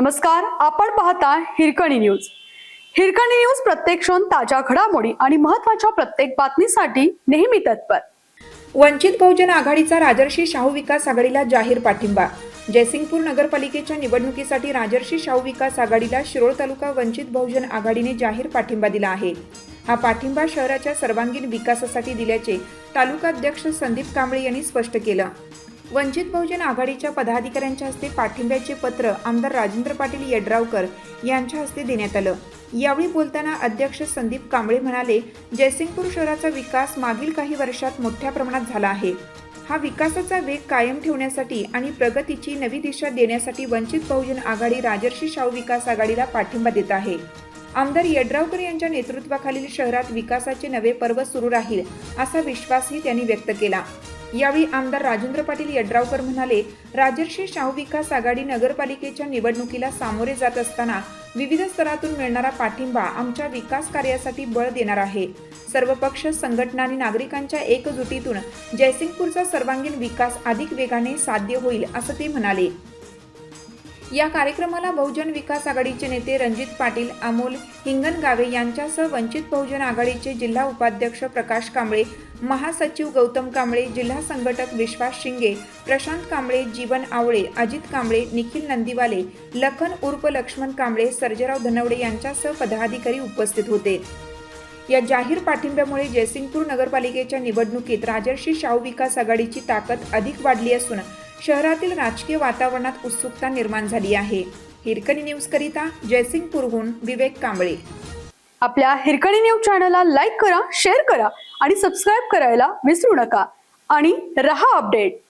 नमस्कार आपण पाहता हिरकणी न्यूज. हिरकणी न्यूज प्रत्येक क्षण ताज्या घडामोडी आणि महत्त्वाच्या प्रत्येक बातमीसाठी नेहमी तत्पर. वंचित बहुजन आघाडीचा राजर्षी शाहू विकास आघाडीला जाहीर पाठिंबा. जयसिंगपूर नगरपालिकेच्या निवडणुकीसाठी राजर्षी शाहू विकास आघाडीला शिरोळ तालुका वंचित बहुजन आघाडीने जाहीर पाठिंबा दिला आहे. हा पाठिंबा शहराच्या सर्वांगीण विकासासाठी दिल्याचे तालुका अध्यक्ष संदीप कांबळे यांनी स्पष्ट केलं. वंचित बहुजन आघाडीच्या पदाधिकाऱ्यांच्या हस्ते पाठिंब्याचे पत्र आमदार राजेंद्र पाटील यड्रावकर यांच्या हस्ते देण्यात आलं. यावेळी बोलताना अध्यक्ष संदीप कांबळे म्हणाले जयसिंगपूर शहराचा विकास मागील काही वर्षात मोठ्या प्रमाणात झाला आहे. हा विकासाचा वेग कायम ठेवण्यासाठी आणि प्रगतीची नवी दिशा देण्यासाठी वंचित बहुजन आघाडी राजर्षी शाहू विकास आघाडीला पाठिंबा देत आहे. आमदार यड्रावकर यांच्या नेतृत्वाखालील शहरात विकासाचे नवे पर्व सुरू राहील असा विश्वासही त्यांनी व्यक्त केला. यावेळी आमदार राजेंद्र पाटील यड्रावकर म्हणाले राजर्षी शाहू विकास आघाडी नगरपालिकेच्या निवडणुकीला सामोरे जात असताना विविध स्तरातून मिळणारा पाठिंबा आमच्या विकास कार्यासाठी बळ देणार आहे. सर्व पक्ष संघटना आणि नागरिकांच्या एकजुटीतून जयसिंगपूरचा सर्वांगीण विकास अधिक वेगाने साध्य होईल असं ते म्हणाले. या कार्यक्रमाला बहुजन विकास आघाडीचे नेते रणजित पाटील अमोल हिंगणगावे यांच्यासह वंचित बहुजन आघाडीचे जिल्हा उपाध्यक्ष प्रकाश कांबळे महासचिव गौतम कांबळे जिल्हा संघटक विश्वास शिंगे प्रशांत कांबळे जीवन आवळे अजित कांबळे निखिल नंदीवाले लखन उर्फ लक्ष्मण कांबळे सर्जेराव धनवडे यांच्यासह पदाधिकारी उपस्थित होते. या जाहीर पाठिंब्यामुळे जयसिंगपूर नगरपालिकेच्या निवडणुकीत राजर्षी शाहू विकास आघाडीची ताकद अधिक वाढली असून शहरातील राजकीय वातावरणात उत्सुकता निर्माण झाली आहे. हिरकणी न्यूजकरिता जयसिंगपूरहून विवेक कांबळे. आपल्या हिरकणी न्यूज चॅनलला लाईक करा शेअर करा आणि सबस्क्राईब करायला विसरू नका. आणि रहा अपडेट.